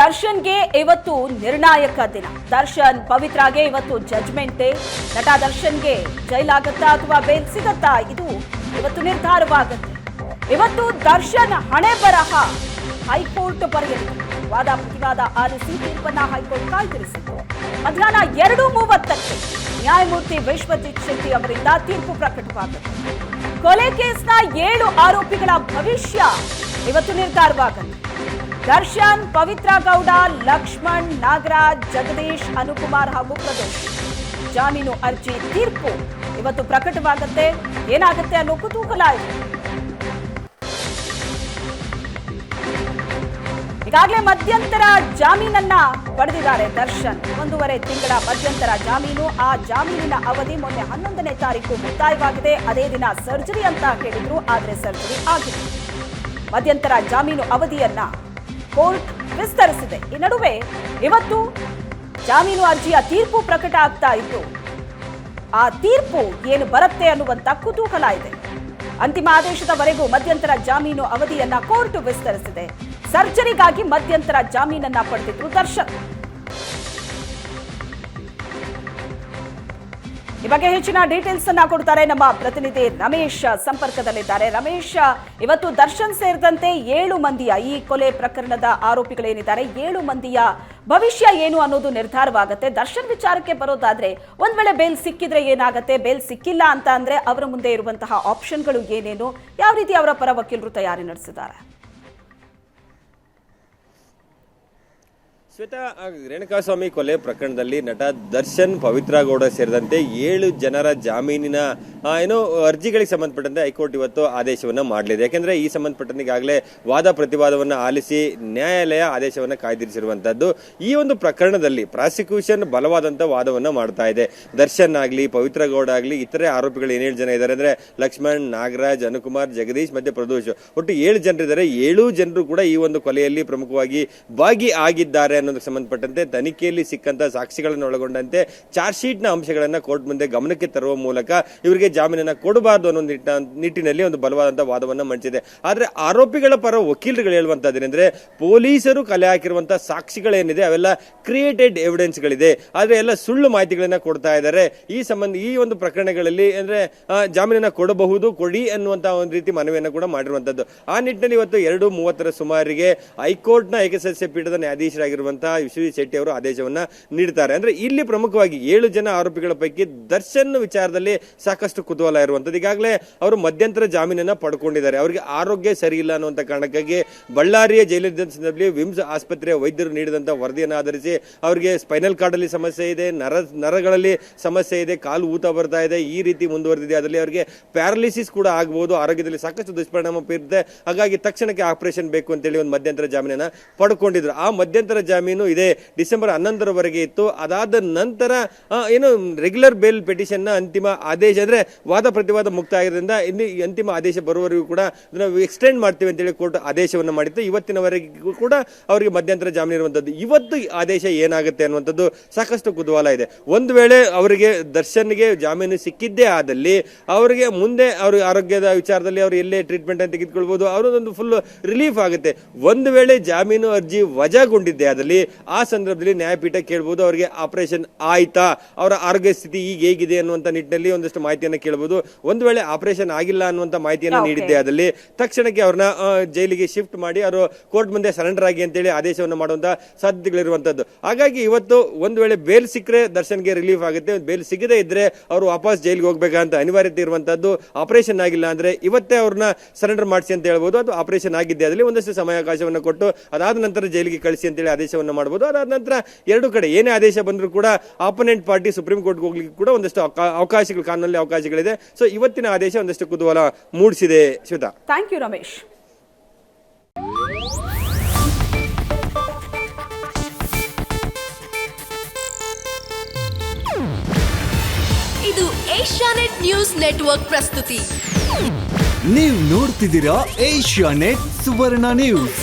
ದರ್ಶನ್ಗೆ ಇವತ್ತು ನಿರ್ಣಾಯಕ ದಿನ. ದರ್ಶನ್ ಪವಿತ್ರಾಗೆ ಇವತ್ತು ಜಜ್ಮೆಂಟ್ ಡೇ ನಟ ದರ್ಶನ್ಗೆ ಜೈಲಾಗತ್ತಾ ಅಥವಾ ಬೇಲ್ ಸಿಗತ್ತಾ ಇದು ಇವತ್ತು ನಿರ್ಧಾರವಾಗುತ್ತೆ. ಇವತ್ತು ದರ್ಶನ್ ಹಣೆ ಬರಹ ಹೈಕೋರ್ಟ್ ಬರೆಯಲಿದೆ ವಾದ ಪ್ರತಿವಾದ ಆಲಿಸಿ ತೀರ್ಪನ್ನ ಹೈಕೋರ್ಟ್ ಕಾಯ್ದಿರಿಸಿತ್ತು. ಮಧ್ಯಾಹ್ನ ಎರಡು ಮೂವತ್ತಕ್ಕೆ ನ್ಯಾಯಮೂರ್ತಿ ವಿಶ್ವಜಿತ್ ಶೆಟ್ಟಿ ಅವರಿಂದ ತೀರ್ಪು ಪ್ರಕಟವಾಗುತ್ತೆ. ಕೊಲೆ ಕೇಸ್ನ ಏಳು ಆರೋಪಿಗಳ ಭವಿಷ್ಯ ಇವತ್ತು ನಿರ್ಧಾರವಾಗುತ್ತೆ. ದರ್ಶನ್, ಪವಿತ್ರ ಗೌಡ, ಲಕ್ಷ್ಮಣ್, ನಾಗರಾಜ್, ಜಗದೀಶ್, ಅನುಕುಮಾರ್ ಹಾಗೂ ಪ್ರದೋಷ್ ಜಾಮೀನು ಅರ್ಜಿ ತೀರ್ಪು. ಇವತ್ತು ಪ್ರಕಟವಾಗುತ್ತೆ. ಏನಾಗುತ್ತೆ ಅನ್ನೋ ಕುತೂಹಲ ಇದೆ. ಈಗಾಗಲೇ ಮಧ್ಯಂತರ ಜಾಮೀನನ್ನ ಪಡೆದಿದ್ದಾರೆ ದರ್ಶನ್. ಒಂದೂವರೆ ತಿಂಗಳ ಮಧ್ಯಂತರ ಜಾಮೀನು. ಆ ಜಾಮೀನಿನ ಅವಧಿ ಮೊನ್ನೆ ಹನ್ನೊಂದನೇ ತಾರೀಕು ಮುಕ್ತಾಯವಾಗಿದೆ. ಅದೇ ದಿನ ಸರ್ಜರಿ ಅಂತ ಹೇಳಿದ್ರು ಆದರೆ ಸರ್ಜರಿ ಆಗಿದೆ ಮಧ್ಯಂತರ ಜಾಮೀನು ಅವಧಿಯನ್ನ ಕೋರ್ಟ್ ವಿಸ್ತರಿಸಿದೆ. ಈ ನಡುವೆ ಇವತ್ತು ಜಾಮೀನು ಅರ್ಜಿಯ ತೀರ್ಪು ಪ್ರಕಟ ಆಗ್ತಾ ಇತ್ತು. ಆ ತೀರ್ಪು ಏನು ಬರುತ್ತೆ ಅನ್ನುವಂತ ಕುತೂಹಲ ಇದೆ. ಅಂತಿಮ ಆದೇಶದವರೆಗೂ ಮಧ್ಯಂತರ ಜಾಮೀನು ಅವಧಿಯನ್ನ ಕೋರ್ಟ್ ವಿಸ್ತರಿಸಿದೆ. ಸರ್ಜರಿಗಾಗಿ ಮಧ್ಯಂತರ ಜಾಮೀನನ್ನ ಪಡೆದಿದ್ರು ದರ್ಶನ್. ಈ ಬಗ್ಗೆ ಹೆಚ್ಚಿನ ಡೀಟೇಲ್ಸ್ ಅನ್ನ ಕೊಡ್ತಾರೆ ನಮ್ಮ ಪ್ರತಿನಿಧಿ ರಮೇಶ್ ಸಂಪರ್ಕದಲ್ಲಿದ್ದಾರೆ. ರಮೇಶ್, ಇವತ್ತು ದರ್ಶನ್ ಸೇರಿದಂತೆ ಏಳು ಮಂದಿಯ ಈ ಕೊಲೆ ಪ್ರಕರಣದ ಆರೋಪಿಗಳೇನಿದ್ದಾರೆ? ಏಳು ಮಂದಿಯ ಭವಿಷ್ಯ ಏನು ಅನ್ನೋದು ನಿರ್ಧಾರವಾಗುತ್ತೆ. ದರ್ಶನ್ ವಿಚಾರಕ್ಕೆ ಬರೋದಾದ್ರೆ ಒಂದ್ ವೇಳೆ ಬೇಲ್ ಸಿಕ್ಕಿದ್ರೆ ಏನಾಗುತ್ತೆ? ಬೇಲ್ ಸಿಕ್ಕಿಲ್ಲ ಅಂತ ಅಂದ್ರೆ ಅವರ ಮುಂದೆ ಇರುವಂತಹ ಆಪ್ಷನ್ಗಳು ಏನೇನು? ಯಾವ ರೀತಿ ಅವರ ಪರ ವಕೀಲರು ತಯಾರಿ ನಡೆಸಿದ್ದಾರೆ? ಶ್ವೇತಾ ರೇಣುಕಾಸ್ವಾಮಿ ಕೊಲೆ ಪ್ರಕರಣದಲ್ಲಿ ನಟ ದರ್ಶನ್ ಪವಿತ್ರ ಗೌಡ ಸೇರಿದಂತೆ ಏಳು ಜನರ ಜಾಮೀನಿನ ಏನೋ ಅರ್ಜಿಗಳಿಗೆ ಸಂಬಂಧಪಟ್ಟಂತೆ ಹೈಕೋರ್ಟ್ ಇವತ್ತು ಆದೇಶವನ್ನ ಮಾಡಲಿದೆ. ಯಾಕೆಂದ್ರೆ ಈ ಸಂಬಂಧಪಟ್ಟಂತೆ ಈಗಾಗಲೇ ವಾದ ಪ್ರತಿವಾದವನ್ನ ಆಲಿಸಿ ನ್ಯಾಯಾಲಯ ಆದೇಶವನ್ನ ಕಾಯ್ದಿರಿಸಿರುವಂತದ್ದು ಈ ಒಂದು ಪ್ರಕರಣದಲ್ಲಿ ಪ್ರಾಸಿಕ್ಯೂಷನ್ ಬಲವಾದಂತ ವಾದವನ್ನ ಮಾಡ್ತಾ ಇದೆ. ದರ್ಶನ್ ಆಗಲಿ, ಪವಿತ್ರ ಗೌಡ ಆಗ್ಲಿ, ಇತರೆ ಆರೋಪಿಗಳು ಏನೇಳು ಜನ ಇದ್ದಾರೆ ಅಂದ್ರೆ ಲಕ್ಷ್ಮಣ್, ನಾಗರಾಜ್, ಅನುಕುಮಾರ್, ಜಗದೀಶ್ ಮತ್ತೆ ಪ್ರದೋಷ್. ಒಟ್ಟು ಏಳು ಜನರಿದ್ದಾರೆ ಏಳು ಜನರು ಕೂಡ ಈ ಒಂದು ಕೊಲೆಯಲ್ಲಿ ಪ್ರಮುಖವಾಗಿ ಭಾಗಿ ಆಗಿದ್ದಾರೆ ಅನ್ನೋದಕ್ಕೆ ಸಂಬಂಧಪಟ್ಟಂತೆ ತನಿಖೆಯಲ್ಲಿ ಸಿಕ್ಕಂತ ಸಾಕ್ಷಿಗಳನ್ನು ಒಳಗೊಂಡಂತೆ ಚಾರ್ಜ್ ಶೀಟ್ನ ಅಂಶಗಳನ್ನ ಕೋರ್ಟ್ ಮುಂದೆ ಗಮನಕ್ಕೆ ತರುವ ಮೂಲಕ ಇವರಿಗೆ ಜಾಮೀನನ್ನ ಕೊಡಬಾರದು ಅನ್ನೋ ನಿಟ್ಟಿನಲ್ಲಿ ಒಂದು ಬಲವಾದಂತಹ ವಾದವನ್ನ ಮಂಡಿಸಿದೆ. ಆದ್ರೆ ಆರೋಪಿಗಳ ಪರ ವಕೀಲರುಗಳು ಹೇಳುವಂತದ್ದೇನೆಂದ್ರೆ ಪೊಲೀಸರು ಕಲೆ ಹಾಕಿರುವಂತಹ ಸಾಕ್ಷಿಗಳೇನಿದೆ ಅವೆಲ್ಲ ಕ್ರಿಯೇಟೆಡ್ ಎವಿಡೆನ್ಸ್ ಗಳಿದೆ. ಆದ್ರೆ ಎಲ್ಲ ಸುಳ್ಳು ಮಾಹಿತಿಗಳನ್ನ ಕೊಡ್ತಾ ಇದ್ದಾರೆ. ಈ ಸಂಬಂಧ ಈ ಒಂದು ಪ್ರಕರಣಗಳಲ್ಲಿ ಅಂದ್ರೆ ಜಾಮೀನನ್ನ ಕೊಡಬಹುದು, ಕೊಡಿ ಅನ್ನುವಂತ ಒಂದು ರೀತಿ ಮನವಿಯನ್ನ ಕೂಡ ಮಾಡಿರುವಂತದ್ದು. ಆ ನಿಟ್ಟಿನಲ್ಲಿ ಇವತ್ತು ಎರಡು ಮೂವತ್ತರ ಸುಮಾರಿಗೆ ಹೈಕೋರ್ಟ್ನ ಏಕಸದಸ್ಯ ಪೀಠದ ನ್ಯಾಯಾಧೀಶರಾಗಿರುವಂತಹ ವಿಶ್ವಜಿತ್ ಶೆಟ್ಟಿ ಅವರು ಆದೇಶವನ್ನ ನೀಡುತ್ತಾರೆ ಅಂದ್ರೆ ಇಲ್ಲಿ ಪ್ರಮುಖವಾಗಿ ಏಳು ಜನ ಆರೋಪಿಗಳ ಪೈಕಿ ದರ್ಶನ್ ವಿಚಾರದಲ್ಲಿ ಸಾಕಷ್ಟು ಕುತೂಹಲ ಇರುವಂಥದ್ದು. ಈಗಾಗಲೇ ಅವರು ಮಧ್ಯಂತರ ಜಾಮೀನನ್ನು ಪಡ್ಕೊಂಡಿದ್ದಾರೆ. ಅವರಿಗೆ ಆರೋಗ್ಯ ಸರಿ ಇಲ್ಲ ಅನ್ನುವಂಥ ಕಾರಣಕ್ಕಾಗಿ ಬಳ್ಳಾರಿಯ ಜೈಲಿದ್ದ ಸಂದರ್ಭದಲ್ಲಿ ವಿಮ್ಸ್ ಆಸ್ಪತ್ರೆಯ ವೈದ್ಯರು ನೀಡಿದಂಥ ವರದಿಯನ್ನು ಆಧರಿಸಿ ಅವರಿಗೆ ಸ್ಪೈನಲ್ ಕಾರ್ಡಲ್ಲಿ ಸಮಸ್ಯೆ ಇದೆ, ನರ, ನರಗಳಲ್ಲಿ ಸಮಸ್ಯೆ ಇದೆ, ಕಾಲು ಊತ ಬರ್ತಾ ಇದೆ, ಈ ರೀತಿ ಮುಂದುವರೆದಿದೆ. ಅದರಲ್ಲಿ ಅವರಿಗೆ ಪ್ಯಾರಾಲಿಸಿಸ್ ಕೂಡ ಆಗ್ಬೋದು. ಆರೋಗ್ಯದಲ್ಲಿ ಸಾಕಷ್ಟು ದುಷ್ಪರಿಣಾಮ ಬೀರುತ್ತೆ ಹಾಗಾಗಿ ತಕ್ಷಣಕ್ಕೆ ಆಪರೇಷನ್ ಬೇಕು ಅಂತೇಳಿ ಒಂದು ಮಧ್ಯಂತರ ಜಾಮೀನನ್ನು ಪಡ್ಕೊಂಡಿದ್ರು. ಆ ಮಧ್ಯಂತರ ಜಾಮೀನು ಇದೆ ಡಿಸೆಂಬರ್ ಹನ್ನೊಂದರವರೆಗೆ ಇತ್ತು. ಅದಾದ ನಂತರ ಏನು ರೆಗ್ಯುಲರ್ ಬೇಲ್ ಪಿಟಿಷನ್ನ ಅಂತಿಮ ಆದೇಶ ಅಂದ್ರೆ ವಾದ ಪ್ರತಿವಾದ ಮುಕ್ತ ಆಗಿರೋದ್ರಿಂದ ಇನ್ನು ಅಂತಿಮ ಆದೇಶ ಬರುವವರೆಗೂ ಕೂಡ ನಾವು ಎಕ್ಸ್ಟೆಂಡ್ ಮಾಡ್ತೀವಿ ಅಂತೇಳಿ ಕೋರ್ಟ್ ಆದೇಶವನ್ನು ಮಾಡಿತ್ತು. ಇವತ್ತಿನವರೆಗೂ ಕೂಡ ಅವರಿಗೆ ಮಧ್ಯಂತರ ಜಾಮೀನು ಇರುವಂಥದ್ದು ಇವತ್ತು ಆದೇಶ ಏನಾಗುತ್ತೆ ಅನ್ನುವಂಥದ್ದು ಸಾಕಷ್ಟು ಕುತೂಹಲ ಇದೆ. ಒಂದು ವೇಳೆ ಅವರಿಗೆ ದರ್ಶನ್ಗೆ ಜಾಮೀನು ಸಿಕ್ಕಿದ್ದೇ ಆದಲ್ಲಿ ಅವರಿಗೆ ಮುಂದೆ ಅವ್ರ ಆರೋಗ್ಯದ ವಿಚಾರದಲ್ಲಿ ಅವರು ಎಲ್ಲೇ ಟ್ರೀಟ್ಮೆಂಟ್ ಅಂತ ತೆಗೆದುಕೊಳ್ಬೋದು. ಅವರದೊಂದು ಫುಲ್ ರಿಲೀಫ್ ಆಗುತ್ತೆ. ಒಂದು ವೇಳೆ ಜಾಮೀನು ಅರ್ಜಿ ವಜಾಗೊಂಡಿದ್ದೆ ಆದಲ್ಲಿ ಆ ಸಂದರ್ಭದಲ್ಲಿ ನ್ಯಾಯಪೀಠ ಕೇಳ್ಬೋದು, ಅವರಿಗೆ ಆಪರೇಷನ್ ಆಯ್ತಾ, ಅವರ ಆರೋಗ್ಯ ಸ್ಥಿತಿ ಈಗ ಹೇಗಿದೆ ಅನ್ನುವಂಥ ನಿಟ್ಟಿನಲ್ಲಿ ಒಂದಷ್ಟು ಮಾಹಿತಿಯನ್ನು ಕೇಳಬಹುದು ಒಂದು ವೇಳೆ ಆಪರೇಷನ್ ಆಗಿಲ್ಲ ಅನ್ನುವಂತ ಮಾಹಿತಿಯನ್ನು ನೀಡಿದ್ದೆ ಅದರಲ್ಲಿ. ತಕ್ಷಣಕ್ಕೆ ಅವ್ರನ್ನ ಜೈಲಿಗೆ ಶಿಫ್ಟ್ ಮಾಡಿ ಅವರು ಕೋರ್ಟ್ ಮುಂದೆ ಸರೆಂಡರ್ ಆಗಿ ಅಂತೇಳಿ ಆದೇಶವನ್ನು ಮಾಡುವಂತ ಸಾಧ್ಯತೆಗಳಿರುವಂಥದ್ದು ಹಾಗಾಗಿ ಇವತ್ತು ಒಂದು ವೇಳೆ ಬೇಲ್ ಸಿಕ್ಕರೆ ದರ್ಶನ್ಗೆ ರಿಲೀಫ್ ಆಗುತ್ತೆ. ಬೇಲ್ ಸಿಗದೇ ಇದ್ರೆ ಅವರು ವಾಪಸ್ ಜೈಲಿಗೆ ಹೋಗ್ಬೇಕಂತ ಅನಿವಾರ್ಯತೆ ಇರುವಂತದ್ದು ಆಪರೇಷನ್ ಆಗಿಲ್ಲ ಅಂದ್ರೆ ಇವತ್ತೇ ಅವ್ರನ್ನ ಸರೆಂಡರ್ ಮಾಡಿಸಿ ಅಂತ ಹೇಳ್ಬೋದು. ಅದು ಆಪರೇಷನ್ ಆಗಿದ್ದೆ ಅದರಲ್ಲಿ ಒಂದಷ್ಟು ಸಮಯಾವಕಾಶವನ್ನು ಕೊಟ್ಟು ಅದಾದ ನಂತರ ಜೈಲಿಗೆ ಕಳಿಸಿ ಅಂತೇಳಿ ಆದೇಶವನ್ನು ಮಾಡಬಹುದು ಅದಾದ ನಂತರ ಎರಡು ಕಡೆ ಏನೇ ಆದೇಶ ಬಂದರೂ ಕೂಡ ಆಪೋನೆಂಟ್ ಪಾರ್ಟಿ ಸುಪ್ರೀಂ ಕೋರ್ಟ್ಗೆ ಹೋಗ್ಲಿಕ್ಕೆ ಕೂಡ ಒಂದಷ್ಟು ಅವಕಾ- ಅವಕಾಶಗಳು ಕಾನೂನಲ್ಲಿ ಅವಕಾಶಗಳಿದೆ ಸೊ ಇವತ್ತಿನ ಆದೇಶ ಒಂದಷ್ಟು ಕುತೂಹಲ ಮೂಡಿಸಿದೆ ಶ್ವೇತಾ. Thank you Ramesh. ಇದು ಏಷ್ಯಾನೆಟ್ ನ್ಯೂಸ್ ನೆಟ್ವರ್ಕ್ ಪ್ರಸ್ತುತಿ. ನೀವು ನೋಡ್ತಿದ್ದೀರಾ ಏಷ್ಯಾ ನೆಟ್ ಸುವರ್ಣ ನ್ಯೂಸ್.